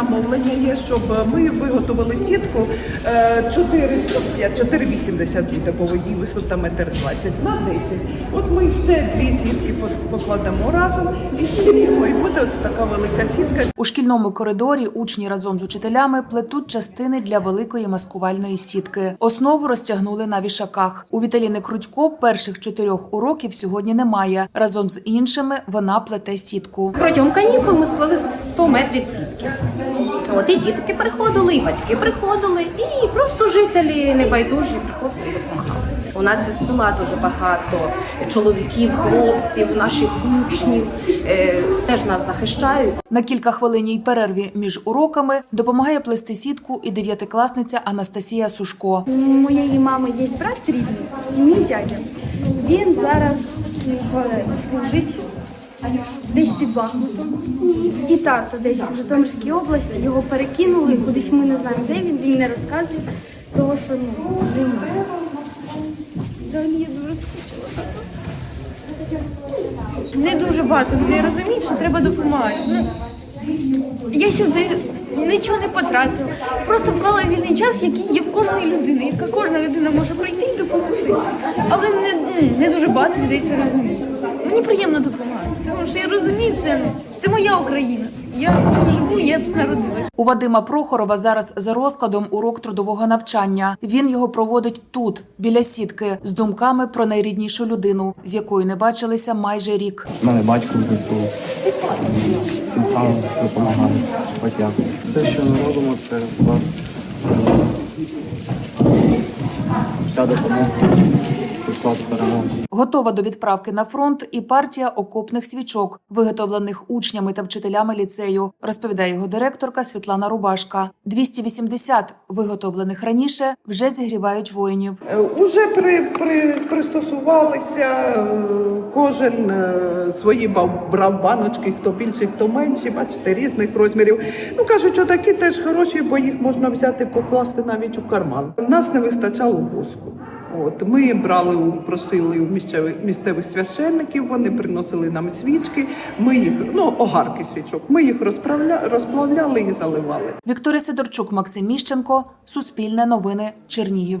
замовлення є, щоб ми виготовили сітку е, 4,45, 4,80 буде по воді, висота метр 20 на 10. От ми ще дві сітки покладемо разом і зшиємо, і буде ось така велика сітка. У шкільному коридорі учні разом з учителями плетуть частини для великої маскувальної сітки. Основу розтягнули на вішаках. У Віталіни Крутько перших чотирьох уроків сьогодні немає. Разом з іншими вона плете сітку. Протягом канікул ми сплели 100 метрів сітки. От і дітки приходили, і батьки приходили, і просто жителі небайдужі приходили і допомагали. У нас із села дуже багато чоловіків, хлопців, наших учнів е, теж нас захищають. На кілька хвилинній перерві між уроками допомагає плести сітку і дев'ятикласниця Анастасія Сушко. У моєї мами є брат рідний і мій дядя. Він зараз служить десь під Бахмутом. І тато десь в Житомирській області його перекинули, кудись ми не знаємо, де він, він не розказує, того що ну, не може. Взагалі я дуже скучила. Не дуже багато людей розуміють, що треба допомагати. Ну, я сюди нічого не потратила. Просто вклала вільний час, який є в кожної людини, яка кожна людина може прийти і допомогти. Але не, не дуже багато людей це розуміють. Мені приємно допомагати, що я розумію це. Це моя Україна. Я тут живу, я тут народилася. У Вадима Прохорова зараз за розкладом урок трудового навчання. Він його проводить тут, біля сітки, з думками про найріднішу людину, з якою не бачилися майже рік. У мене батько в ЗСУ. Цим самим допомагаю. Хоч як. Все, що ми робимо, це вклад. Вся допомога. Готова до відправки на фронт і партія окопних свічок, виготовлених учнями та вчителями ліцею, розповідає його директорка Світлана Рубашка. 280 виготовлених раніше вже зігрівають воїнів. Е, Уже при, при, пристосувалися, е, кожен е, свої брав баночки, хто більші, хто менші, бачите, різних розмірів. Ну кажуть, отакі теж хороші, бо їх можна взяти, покласти навіть у карман. Нас не вистачало воску. От ми брали, просили у місцевих місцевих священників, вони приносили нам свічки. Ми їх, ну огарки свічок. Ми їх розправля, розплавляли і заливали. Вікторія Сидорчук, Максим Міщенко, Суспільне новини, Чернігів.